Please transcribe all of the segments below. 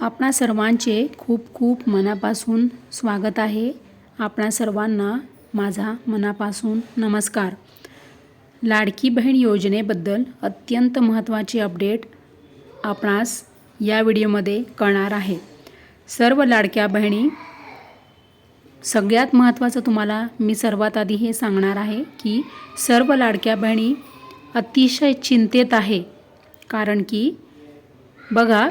आपणा सर्वांचे खूप खूप मनापासून स्वागत आहे. आपणा सर्वांना माझा मनापासून नमस्कार. लाडकी बहीण योजनेबद्दल अत्यंत महत्त्वाची अपडेट आपणास या व्हिडिओमध्ये कळणार आहे. सर्व लाडक्या बहिणी सगळ्यात महत्त्वाचं तुम्हाला मी सर्वात आधी हे सांगणार आहे की सर्व लाडक्या बहिणी अतिशय चिंतेत आहे. कारण की बघा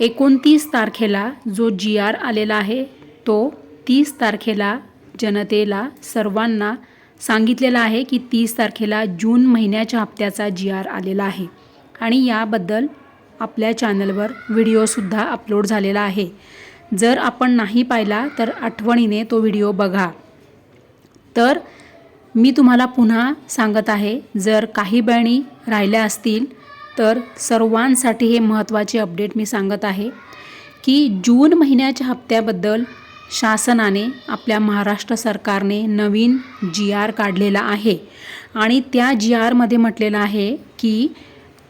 एकोणतीस तारखेला जो जी आर आलेला आहे तो तीस तारखेला जनतेला सर्वांना सांगितलेला आहे की तीस तारखेला जून महिन्याच्या हप्त्याचा जी आर आलेला आहे. आणि याबद्दल आपल्या चॅनलवर व्हिडिओसुद्धा अपलोड झालेला आहे. जर आपण नाही पाहिला तर आठवणीने तो व्हिडिओ बघा. तर मी तुम्हाला पुन्हा सांगत आहे जर काही बहिणी राहिल्या असतील तर सर्वांसाठी हे महत्त्वाचे अपडेट मी सांगत आहे की जून महिन्याच्या हप्त्याबद्दल शासनाने आपल्या महाराष्ट्र सरकारने नवीन जी आर काढलेला आहे. आणि त्या जी आरमध्ये म्हटलेलं आहे की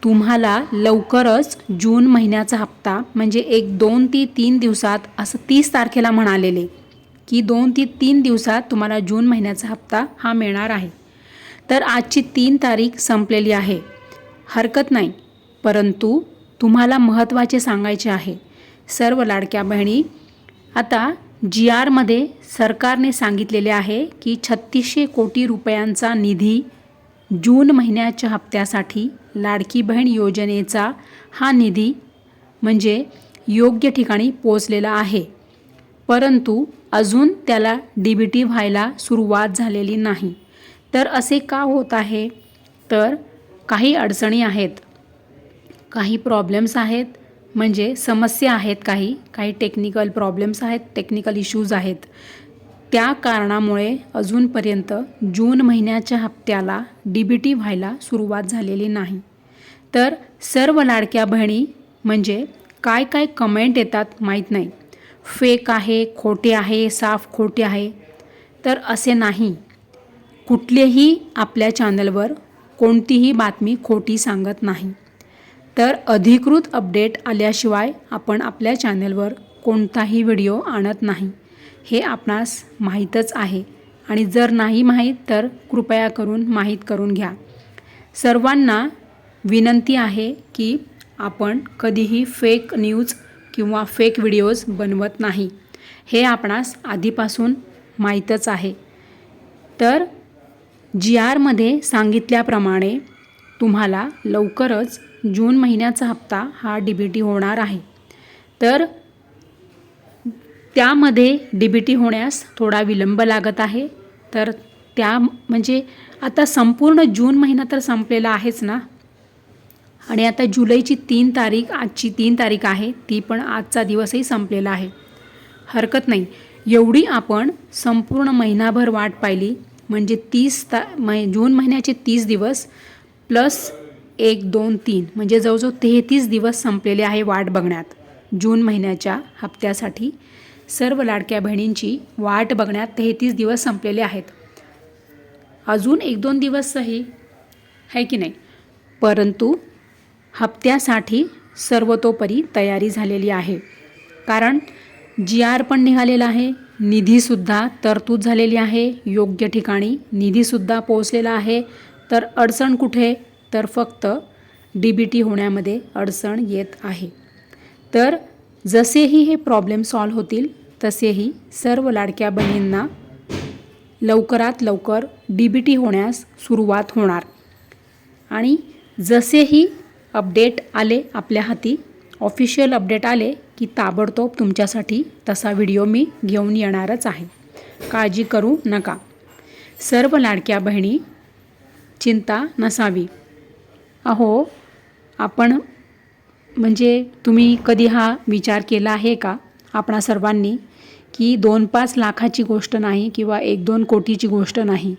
तुम्हाला लवकरच जून महिन्याचा हप्ता म्हणजे एक दोन ते तीन दिवसात असं तीस तारखेला म्हणालेले की दोन ते तीन दिवसात तुम्हाला जून महिन्याचा हप्ता हा मिळणार आहे. तर आजची तीन तारीख संपलेली आहे. हरकत नाही. परंतु तुम्हाला महत्त्वाचे सांगायचे आहे. सर्व लाडक्या बहिणी आता जी आरमध्ये सरकारने सांगितलेले आहे की छत्तीसशे कोटी रुपयांचा निधी जून महिन्याच्या हप्त्यासाठी लाडकी बहीण योजनेचा हा निधी म्हणजे योग्य ठिकाणी पोचलेला आहे. परंतु अजून त्याला डी बी टी व्हायला सुरुवात झालेली नाही. तर असे का होत आहे? तर काही अडचणी आहेत काही प्रॉब्लेम्स आहेत म्हणजे समस्या आहेत काही काही टेक्निकल प्रॉब्लेम्स आहेत टेक्निकल इश्यूज आहेत. त्या कारणामुळे अजूनपर्यंत जून महिन्याच्या हप्त्याला डी बी टी व्हायला सुरुवात झालेली नाही. तर सर्व लाडक्या बहिणी म्हणजे काय काय कमेंट येतात माहीत नाही. फेक आहे खोटे आहे साफ खोटे आहे. तर असे नाही. कुठलेही आपल्या चॅनलवर कोणतीही बातमी खोटी सांगत नाही. तर अधिकृत अपडेट आल्याशिवाय आपण आपल्या चॅनलवर कोणताही व्हिडिओ आणत नाही. हे आपणास माहीतच आहे. आणि जर नाही माहीत तर कृपया करून माहीत करून घ्या. सर्वांना विनंती आहे की आपण कधीही फेक न्यूज किंवा फेक व्हिडिओज बनवत नाही. हे आपणास आधीपासून माहीतच आहे. तर जी आरमध्ये सांगितल्याप्रमाणे तुम्हाला लवकरच जून महिन्याचा हप्ता हा डी बी टी होणार आहे. तर त्यामध्ये डी बी टी होण्यास थोडा विलंब लागत आहे. तर त्या म्हणजे आता संपूर्ण जून महिना तर संपलेला आहेच ना? आणि आता जुलैची तीन तारीख आजची तीन तारीख आहे ती पण आजचा दिवसही संपलेला आहे. हरकत नाही. एवढी आपण संपूर्ण महिनाभर वाट पाहिली. म्हणजे तीस ता मै जून महिन्याचे तीस दिवस प्लस एक दोन तीन. म्हणजे जवळजवळ तेहतीस दिवस संपलेले आहे वाट बघण्यात. जून महिन्याच्या हप्त्यासाठी सर्व लाडक्या बहिणींची वाट बघण्यात तेहतीस दिवस संपलेले आहेत. अजून एक दोन दिवसही आहे की नाही? परंतु हप्त्यासाठी सर्वतोपरी तयारी झालेली आहे. कारण जी आर पण निघालेला आहे. निधीसुद्धा तरतूद झालेली आहे. योग्य ठिकाणी निधीसुद्धा पोहोचलेला आहे. तर अडचण कुठे? तर फक्त डी बी टी होण्यामध्ये अडचण येत आहे. तर जसेही हे प्रॉब्लेम सॉल्व होतील तसेही सर्व लाडक्या बहिणींना लवकरात लवकर डी बी टी होण्यास सुरुवात होणार. आणि जसेही अपडेट आले आपल्या हाती ऑफिशियल अपडेट आले की ताबडतोब तुमच्यासाठी तसा व्हिडिओ मी घेऊन येणारच आहे. काळजी करू नका. सर्व लाडक्या बहिणी चिंता नसावी. अहो आपण म्हणजे तुम्ही कधी हा विचार केला आहे का आपणा सर्वांनी की दोन पाच लाखाची गोष्ट नाही किंवा एक दोन कोटीची गोष्ट नाही.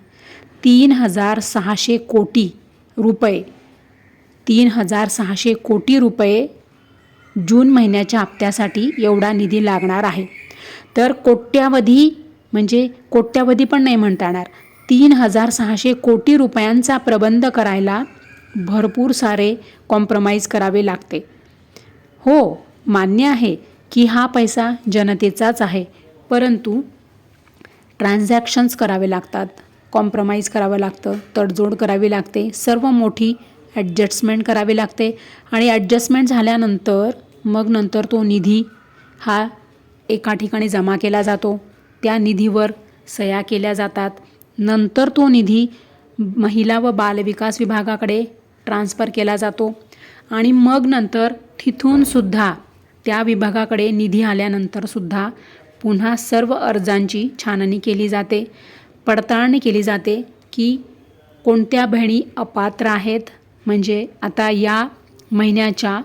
तीन हजार सहाशे कोटी रुपये. तीन हजार सहाशे कोटी रुपये जून महिन्याच्या हप्त्यासाठी एवढा निधी लागणार आहे. तर कोट्यावधी म्हणजे कोट्यावधी पण नाही म्हणता येणार तीन हजार सहाशे कोटी रुपयांचा प्रबंध करायला भरपूर सारे कॉम्प्रमाइज करावे लागते. हो मान्य आहे की हा पैसा जनतेचाच आहे परंतु ट्रान्झॅक्शन्स करावे लागतात कॉम्प्रमाइज करावं लागतं तडजोड करावी लागते सर्व मोठी ॲडजस्टमेंट करावी लागते आणि ॲडजस्टमेंट झाल्यानंतर मग नंतर तो निधी हा एका ठिकाणी जमा केला जातो. त्या निधीवर सह्या केल्या जातात. नंतर तो निधी महिला व बालविकास विभागाकडे ट्रान्स्फर केला जातो आणि मग नंतर तिथूनसुद्धा त्या विभागाकडे निधी आल्यानंतरसुद्धा पुन्हा सर्व अर्जांची छाननी केली जाते. पडताळणी केली जाते की कोणत्या बहिणी अपात्र आहेत. म्हणजे आता या महिन्याच्या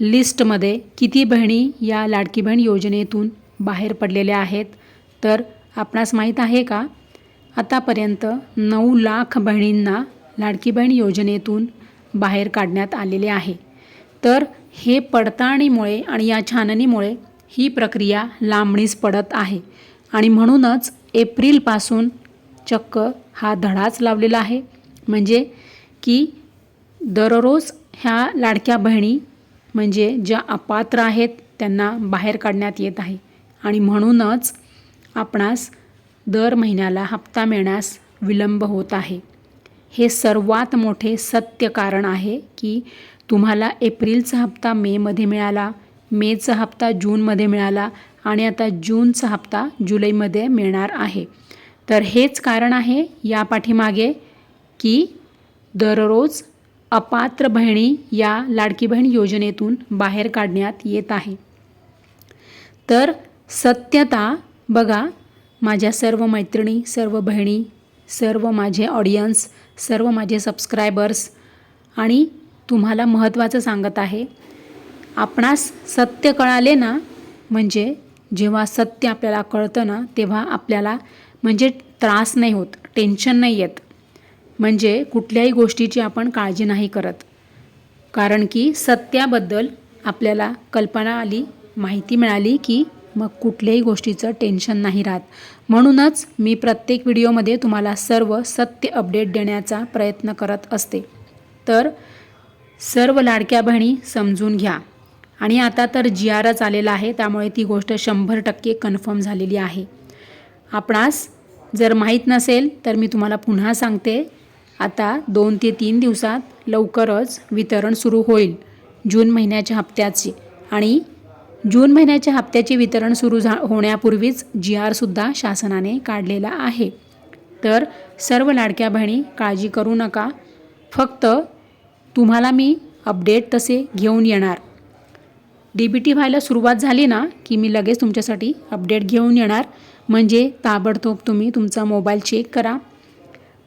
लिस्टमध्ये किती बहिणी या लाडकी बहीण योजनेतून बाहेर पडलेल्या आहेत? तर आपणास माहीत आहे का? आतापर्यंत नऊ लाख बहिणींना लाडकी बहीण योजनेतून बाहेर काढण्यात आलेले आहे. तर हे पडताळणीमुळे आणि या छाननीमुळे ही प्रक्रिया लांबणीस पडत आहे आणि म्हणूनच एप्रिलपासून चक्क हा धडाच लावलेला आहे. म्हणजे की दररोज ह्या लाडक्या बहिणी म्हणजे ज्या अपात्र आहेत त्यांना बाहेर काढण्यात येत आहे. आणि म्हणूनच आपणास दर महिन्याला हप्ता मिळण्यास विलंब होत आहे. हे सर्वात मोठे सत्य कारण आहे की तुम्हाला एप्रिलचा हप्ता मेमध्ये मिळाला मेचा हप्ता जूनमध्ये मिळाला आणि आता जूनचा हप्ता जुलैमध्ये मिळणार आहे. तर हेच कारण आहे या पाठीमागे की दररोज अपात्र बहिणी या लाडकी बहीण योजनेतून बाहेर काढण्यात येत आहे. तर सत्यता बघा माझ्या सर्व मैत्रिणी सर्व बहिणी सर्व माझे ऑडियन्स सर्व माझे सबस्क्रायबर्स आणि तुम्हाला महत्त्वाचं सांगत आहे आपणास सत्य कळाले ना म्हणजे जेव्हा सत्य आपल्याला कळतं ना तेव्हा आपल्याला म्हणजे त्रास नाही होत टेन्शन नाही येत. म्हणजे कुठल्याही गोष्टीची आपण काळजी नाही करत. कारण की सत्याबद्दल आपल्याला कल्पना आली माहिती मिळाली की मग कुठल्याही गोष्टीचं टेन्शन नाही राहत. म्हणूनच मी प्रत्येक व्हिडिओमध्ये तुम्हाला सर्व सत्य अपडेट देण्याचा प्रयत्न करत असते. तर सर्व लाडक्या बहिणी समजून घ्या. आणि आता तर जी आरच आलेला आहे त्यामुळे ती गोष्ट शंभर टक्के कन्फर्म झालेली आहे. आपणास जर माहीत नसेल तर मी तुम्हाला पुन्हा सांगते आता दोन ते तीन दिवसात लवकरच वितरण सुरू होईल. जून महिन्याच्या हप्त्याचे. आणि जून महिन्याच्या हप्त्याचे वितरण सुरू झा होण्यापूर्वीच जी आरसुद्धा शासनाने काढलेला आहे. तर सर्व लाडक्या बहिणी काळजी करू नका. फक्त तुम्हाला मी अपडेट तसे घेऊन येणार. डी बी टी व्हायला सुरुवात झाली ना की मी लगेच तुमच्यासाठी अपडेट घेऊन येणार. म्हणजे ताबडतोब तुम्ही तुमचा मोबाईल चेक करा.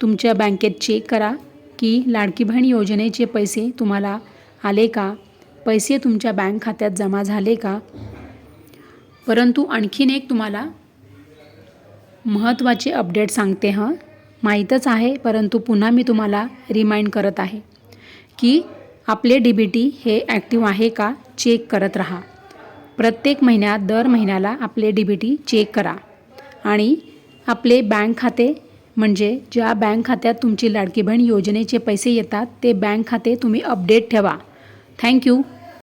तुमच्या बँकेत चेक करा की लाडकी बहीण योजनेचे पैसे तुम्हाला आले का? पैसे तुमच्या बँक खात्यात जमा झाले का? परंतु आणखीन एक तुम्हाला महत्त्वाचे अपडेट सांगते हं? माहीतच आहे परंतु पुन्हा मी तुम्हाला रिमाइंड करत आहे की आपले डी बी टी हे ॲक्टिव्ह आहे का? चेक करत राहा. प्रत्येक महिन्यात दर महिन्याला आपले डी बी टी चेक करा आणि आपले बँक खाते म्हणजे ज्या बँक खात्यात तुमची लाडकी बहीण योजनेचे पैसे येतात ते बँक खाते तुम्ही अपडेट ठेवा. थँक्यू